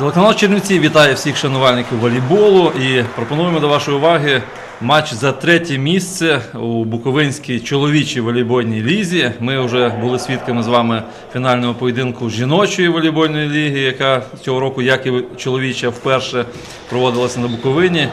Телеканал Чернівці вітає всіх шанувальників волейболу і пропонуємо до вашої уваги матч за третє місце у Буковинській чоловічій волейбольній лізі. Ми вже були свідками з вами фінального поєдинку жіночої волейбольної ліги, яка цього року, як і чоловіча, вперше проводилася на Буковині.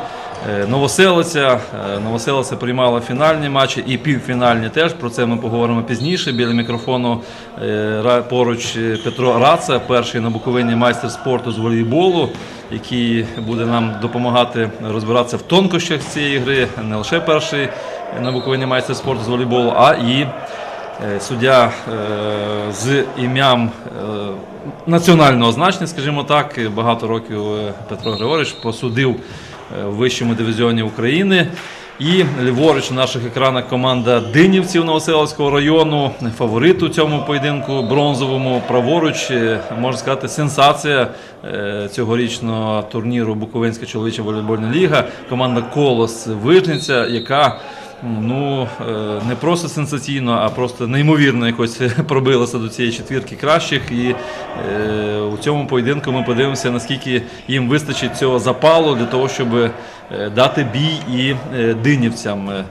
Е, Новоселиця. Е, Новоселиця приймала фінальні матчі і півфінальні теж. Про це ми поговоримо пізніше. Біля мікрофону е, поруч Петро Раца, перший на Буковині майстер спорту з волейболу, який буде нам допомагати розбиратися в тонкощах цієї гри. Не лише перший на Буковині майстер спорту з волейболу, а і суддя з ім'ям національного значення, скажімо так. Багато років Петро Григорович посудив в вищому дивізіоні України. І ліворуч на наших екранах команда Динівців Новоселовського району, фаворит у цьому поєдинку бронзовому. Праворуч, е, можна сказати, сенсація е, цьогорічного турніру Буковинська чоловіча волейбольна ліга. Команда Колос Вижниця, яка ну е, не просто сенсаційно, а просто неймовірно якось пробилася до цієї четвірки кращих. І у цьому поєдинку ми подивимося, наскільки їм вистачить цього запалу для того, щоб дати бій і е, динівцям. Е,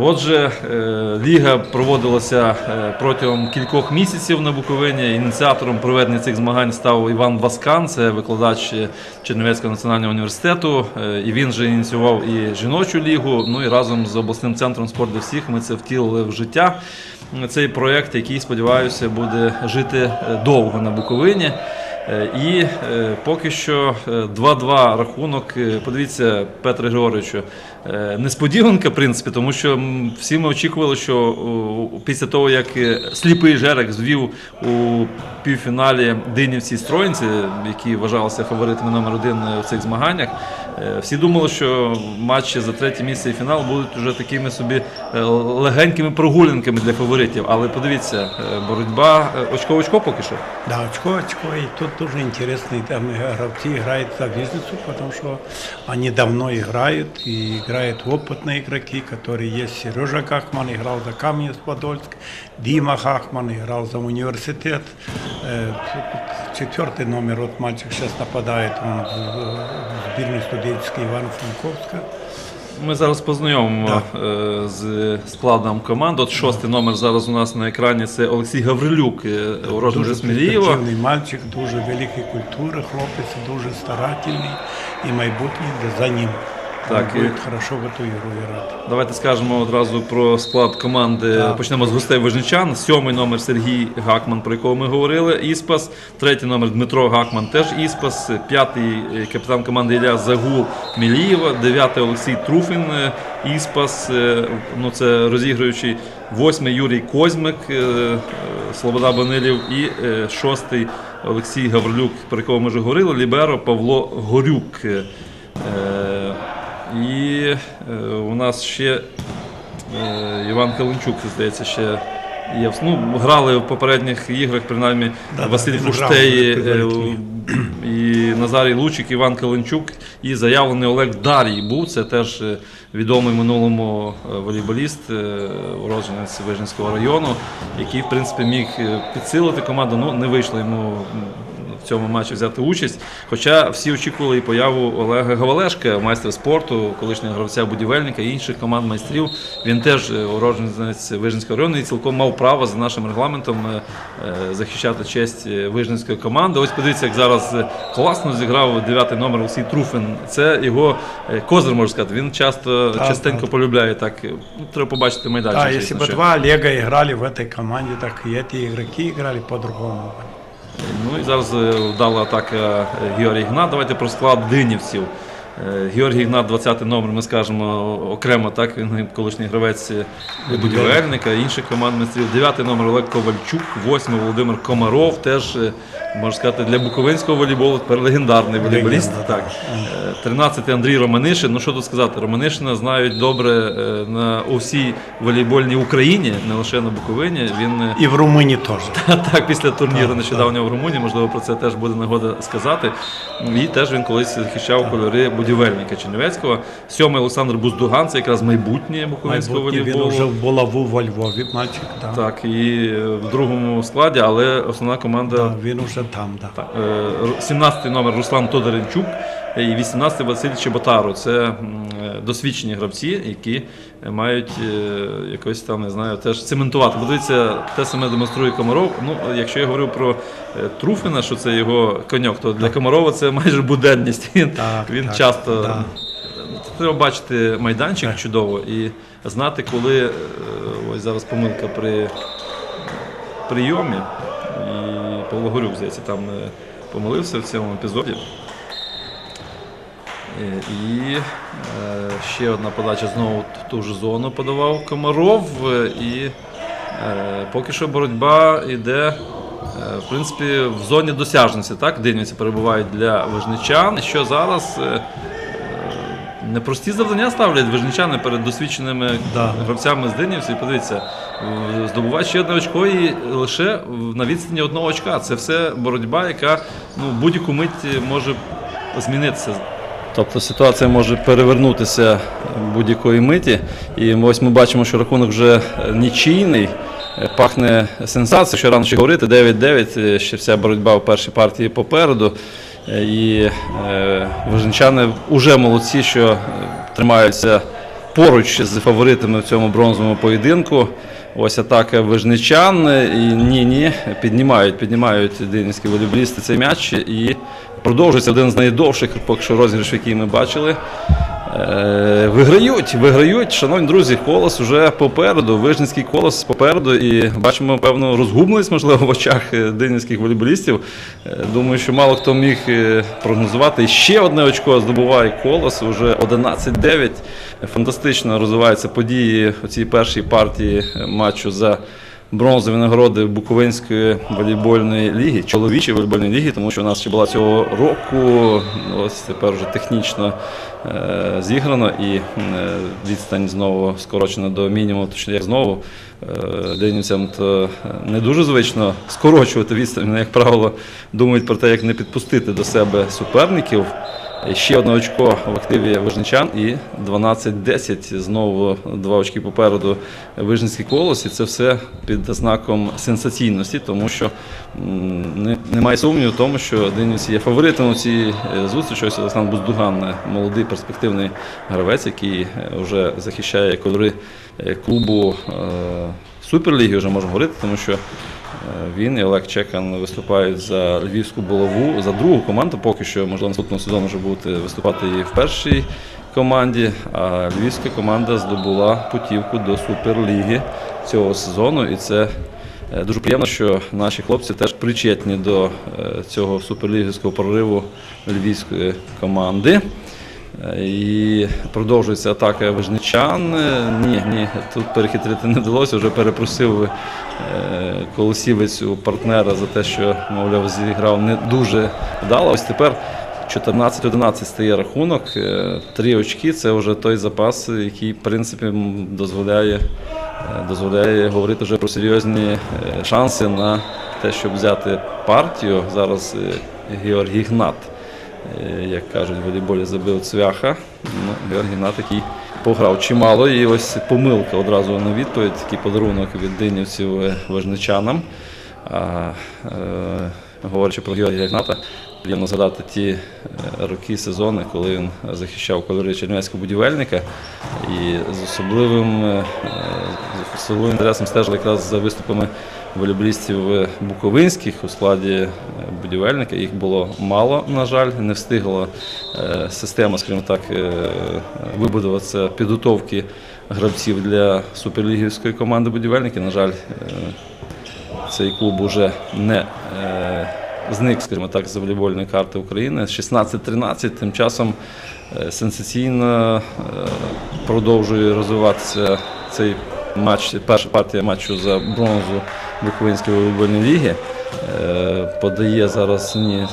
Отже, е, ліга проводилася е, протягом кількох місяців на Буковині. Ініціатором проведення цих змагань став Іван Васкан, це викладач е, Чернівецького національного університету. Е, І він же ініціював і жіночу лігу. Ну і разом з обласним центром спорту для всіх ми це втілили в життя. Цей проєкт, який сподіваюся, буде жити е, довго на Буковині. Е, І е, поки що е, 2-2 рахунок. Е, Подивіться, Петре Григоровичу, несподіванка, в принципі, тому що всі ми очікували, що після того, як сліпий жерек звів у півфіналі Динівці Строїнці, які вважалися фаворитами номер один у цих змаганнях, всі думали, що матчі за третє місце і фінал будуть вже такими собі е, легенькими прогулянками для фаворитів. Але подивіться, е, боротьба е, очко-очко поки що. Да, очко, очко. И тут тоже интересные там игроки играют за Визницу, потому что они давно играют, и играют опытные игроки, которые есть. Сережа Кахман играл за Каменец-Подольск, Дима Хахман играл за университет. Э, Четвертый номер, вот мальчик сейчас нападает, он в в Івано-Франковська. Ми зараз познайомимо да. з складом команд. От шостий номер зараз у нас на екрані це Олексій Гаврилюк, е, уродженець Дуже Смілієва. перспективний мальчик, дуже велика культури, хлопець, дуже старательний і майбутнє за ним. Так, і- хорошо ігру грати. Давайте скажемо одразу про склад команди. Так. Почнемо з гостей Вижничан. Сьомий номер Сергій Гакман, про якого ми говорили. Іспас. Третій номер Дмитро Гакман, теж Іспас. П'ятий е, капітан команди Ілля Загул Мілієва. Дев'ятий Олексій Труфін. е, Іспас. е, Ну це розігруючий. Восьмий Юрій Козьмик, Слобода Банилів. І шостий Олексій Гаврилюк, про якого ми вже говорили. Ліберо Павло Горюк. І е, у нас ще е, Іван Каленчук, здається, ще є. Ну, грали в попередніх іграх, принаймні Да, Василь Фуштей е, і Назарій Лучик, Іван Каленчук і заявлений Олег Дарій був. Це теж відомий минулому волейболіст, уродженець Вижницького району, який, в принципі, міг підсилити команду. Ну, не вийшло йому в цьому матчі взяти участь. Хоча всі очікували і появу Олега Гавалешка, майстра спорту, колишнього гравця будівельника і інших команд майстрів. Він теж е, уродженець Вижницького району і цілком мав право за нашим регламентом е, е, захищати честь е, Вижницької команди. Ось подивіться, як зараз е, класно зіграв дев'ятий номер Олексій Труфин. Це його е, козир, можна сказати. Він часто Так, частенько так. полюбляє так. е, Ну, треба побачити майданчик. Да, чесно, если бы що- два Олега играли в этой команде, так и эти игроки играли по-другому. Ну і зараз е, вдала атака е, Георгій Гнат. Давайте про склад динівців. Е, Георгій Гнат, 20 номер, ми скажемо окремо, так, він колишній гравець будівельника, інших команд мистрів. 9 номер Олег Ковальчук, 8 Володимир Комаров, теж, можна сказати, для буковинського волейболу тепер легендарний волейболіст. Так. Е, 13 Андрій Романишин. Ну що тут сказати, Романишина знають добре е, на усій волейбольній Україні, не лише на Буковині. Він е, И в Румынии тоже. так, після турніру Так, нещодавнього в Румунії, можливо, про це теж буде нагода сказати. І теж він колись захищав кольори будівельника Чернівецького. Сьомий Олександр Буздуган, це якраз майбутнє буковинського Майбутнє він вже в Булаву во Львові, мальчик. Так, і в другому складі, але основна команда Да, він уже там, да. Так, е, 17-й номер Руслан Тодоренчук і 18-й Василь Чеботаро. Це е, досвідчені гравці, які мають е, якось там, не знаю, теж цементувати. Бо дивіться, те саме демонструє Комаров. Ну, якщо я говорив про е, Труфіна, що це його коньок, то для Комарова це майже буденність. Він, Так, він так, часто. да. Треба бачити майданчик Так. чудово і знати, коли е, ось зараз помилка при прийомі. І Павло Горюк, здається, там е, помилився в цьому епізоді. Е, І е, ще одна подача знову ту ж зону подавав Комаров. І поки що боротьба йде. В принципі, в зоні досяжності, так, дивляться, перебувають для вижничан. Що зараз непрості завдання ставлять вижничани перед досвідченими Да. гравцями з Динівців. Подивіться, е, ще одне очко і лише на відстані одного очка. Це все боротьба, яка ну, будь-яку мить може змінитися. Тобто ситуація може перевернутися будь-якої миті. І ось ми бачимо, що рахунок вже нічийний. Е, Пахне сенсацією, що рано ще говорити. 9-9, е, ще вся боротьба в першій партії попереду. І е, вижничани вже молодці, що е, тримаються поруч з фаворитами в цьому бронзовому поєдинку. Ось атака вижничан. І ні-ні, піднімають, піднімають динівські волейболісти цей м'яч. І продовжується один з найдовших, поки що розіграш, який ми бачили. Е, Виграють, виграють, шановні друзі, колос вже попереду, вижницький колос попереду. І бачимо певну розгубленість, можливо, в очах е, динівських волейболістів. Е, Думаю, що мало хто міг прогнозувати. Ще одне очко здобуває колос, уже 11-9. Фантастично розвиваються події у цій першій партії матчу за бронзові нагороди Буковинської волейбольної ліги, чоловічої волейбольної ліги, тому що у нас ще була цього року. Ось тепер вже технічно е, зіграно і е, відстань знову скорочена до мінімуму. Точно як знову е, денівцям то не дуже звично скорочувати відстань. Вони, як правило, думають про те, як не підпустити до себе суперників. Ще одне очко в активі Вижничан і 12-10. Знову два очки попереду Вижницький колос. І це все під знаком сенсаційності, тому що немає сумніву в тому, що Динівці є фаворитом у цій е, зустрічі. Ось Олександр Буздуган, е, молодий перспективний гравець, який е, вже захищає кольори клубу Суперліги, вже можна говорити, тому що. Е, Він і Олег Чекан виступають за львівську булаву, за другу команду. Поки що, можливо, наступного сезону вже будуть виступати і в першій команді. А львівська команда здобула путівку до Суперліги цього сезону. І це е, дуже приємно, що наші хлопці теж причетні до е, цього суперлігівського прориву львівської команди. І продовжується атака вижничан. Ні, ні, тут перехитрити не вдалося. Вже перепросив колосівець у партнера за те, що, мовляв, зіграв не дуже вдало. Ось тепер 14-11 стає рахунок. Е, Три очки це вже той запас, який, в принципі, дозволяє, е, дозволяє говорити вже про серйозні е, шанси на те, щоб взяти партію. Зараз е, Георгій Гнат е, як кажуть, в волейболі забив цвяха. Ну, Георгій Гнат, який пограв чимало. І ось помилка одразу на відповідь, такий подарунок від динівців е, важничанам. А, е, говорячи про Георгія Гната, приємно згадати ті е, роки, сезони, коли він захищав кольори чернівецького будівельника. І з особливим, е, з особливим інтересом стежили якраз за виступами волейболістів буковинських у складі е, будівельника. Їх було мало, на жаль, не встигла система, скажімо так, вибудуватися підготовки гравців для суперлігівської команди будівельники. На жаль, цей клуб уже не зник, скажімо так, з волейбольної карти України. 16-13 тим часом е, сенсаційно е, продовжує розвиватися цей матч, перша партія матчу за бронзу Буковинської волейбольної ліги. Е, подає зараз ні.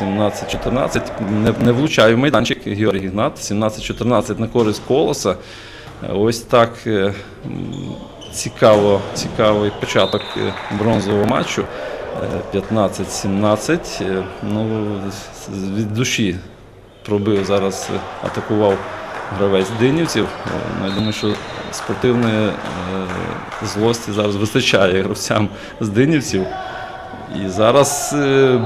17-14, не, не влучає в майданчик Георгій Гнат, 17-14 на користь колоса. Ось так цікаво, цікавий початок бронзового матчу. Е, 15-17. Е, Ну, від душі пробив зараз, е, атакував гравець Динівців. Е, ну, Я думаю, що спортивної злості зараз вистачає гравцям з Динівців. І зараз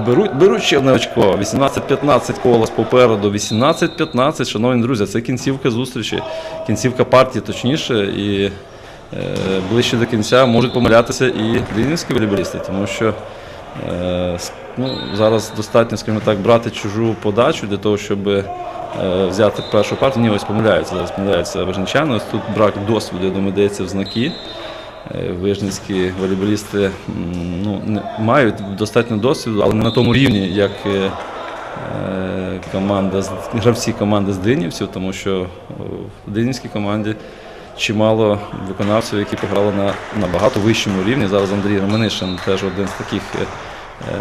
беруть, беруть ще одне очко. 18-15 колос попереду. 18-15, шановні друзі, це кінцівка зустрічі, кінцівка партії, точніше. І ближче до кінця можуть помилятися і динівські волейболісти, тому що е, ну, зараз достатньо, скажімо так, брати чужу подачу для того, щоб е, взяти першу партію. Ні, ось помиляються, зараз помиляються вижничани. Ось тут брак досвіду, я думаю, дається в знаки. Е, Вижницькі волейболісти ну, не, мають достатньо досвіду, але не на тому рівні, як е, е, команда, гравці команди з Динівців, тому що е, в Динівській команді чимало виконавців, які пограли на набагато вищому рівні. Зараз Андрій Романишин теж один з таких е,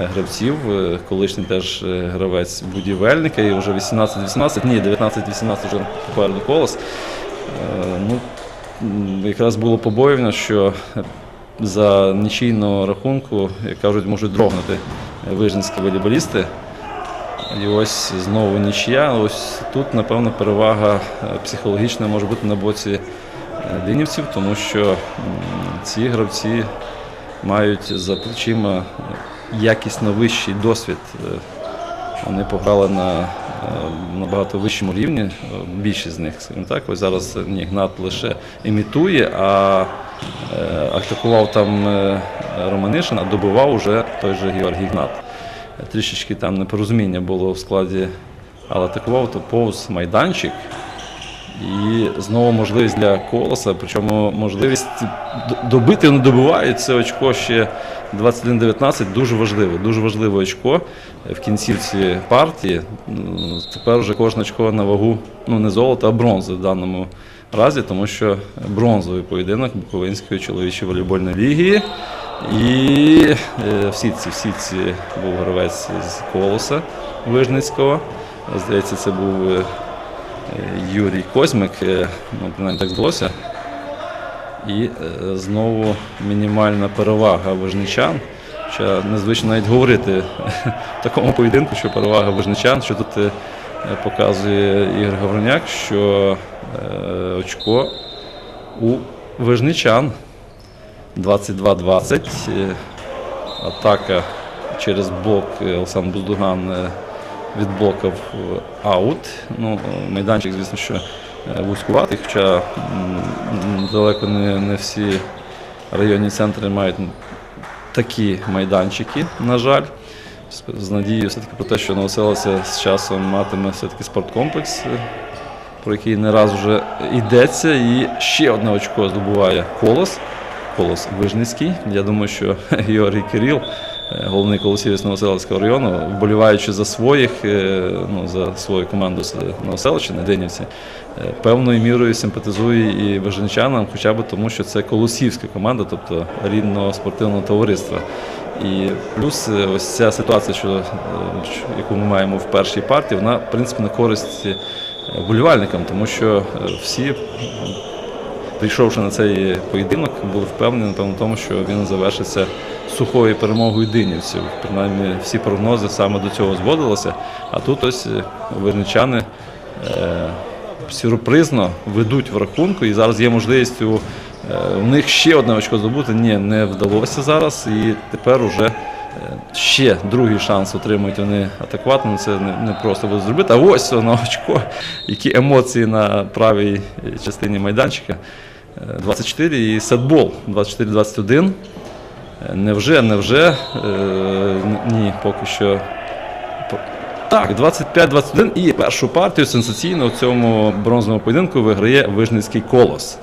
е, гравців, е, колишній теж гравець будівельника, і вже 18-18, ні, 19-18 вже попереду колос. Ну, якраз було побоювання, що за нічийного рахунку, як кажуть, можуть дрогнути вижницькі волейболісти. І ось знову нічия. Ось тут, напевно, перевага психологічна може бути на боці динівців, тому що ці гравці мають за плечима якісно вищий досвід. Е, Вони пограли на е, набагато вищому рівні, е, більшість з них, скажімо так. Ось зараз ні, Гнат лише імітує, а атакував там Романишин, а добивав уже той же Георгій Гнат. Трішечки там непорозуміння було в складі, але атакував то повз майданчик. І знову можливість для колоса, причому можливість добити не добивають це очко ще 21-19, дуже важливе. Дуже важливе очко в кінцівці партії. Тепер вже кожне очко на вагу, ну не золото, а бронзи в даному разі, тому що бронзовий поєдинок Буковинської чоловічої волейбольної ліги. І е, в сітці, в сітці був гравець з колоса Вижницького. Здається, це був е, Юрій Козьмик, е, ну, принаймні так здалося. І е, знову мінімальна перевага вижничан. Хоча незвично навіть говорити в такому поєдинку, що перевага вижничан, що тут е, показує Ігор Гавроняк, що очко у вижничан 22-20. Е, Атака через блок Олександр Буздуган е, відблокав е, аут. Ну, е, майданчик, звісно, що е, вузькуватий, хоча далеко не, не всі районні центри мають такі майданчики, на жаль. З- надією все-таки про те, що Новоселиця з часом матиме все-таки спорткомплекс, про який не раз вже йдеться. І ще одне очко здобуває колос. Колос Вижницький. Я думаю, що Георгій Кирил, головний колосівець Новоселицького району, вболіваючи за своїх, е, ну, за свою команду з Новоселищини, Денівці, е, певною мірою симпатизує і вижничанам, хоча б тому, що це колосівська команда, тобто рідного спортивного товариства. І плюс е, ось ця ситуація, що, е, яку ми маємо в першій партії, вона в принципі на користь е, вболівальникам, тому що е, всі прийшовши на цей поєдинок, були впевнені напевно, тому, що він завершиться сухою перемогою динівців. Принаймні всі прогнози саме до цього зводилися. А тут ось е, вирничани е, сюрпризно ведуть в рахунку, і зараз є можливість у, е, у них ще одне очко здобути. Ні, не вдалося зараз. І тепер уже е, ще другий шанс отримують вони атакувати. Ну, це не, просто буде зробити. А ось воно очко, які емоції на правій е, частині майданчика. Е, 24 і сетбол 24-21. Е, Невже, невже? Е, Ні, поки що. Так, 25-21 і першу партію сенсаційно в цьому бронзовому поєдинку виграє Вижницький колос.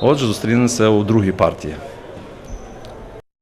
Отже, зустрінемося у другій партії.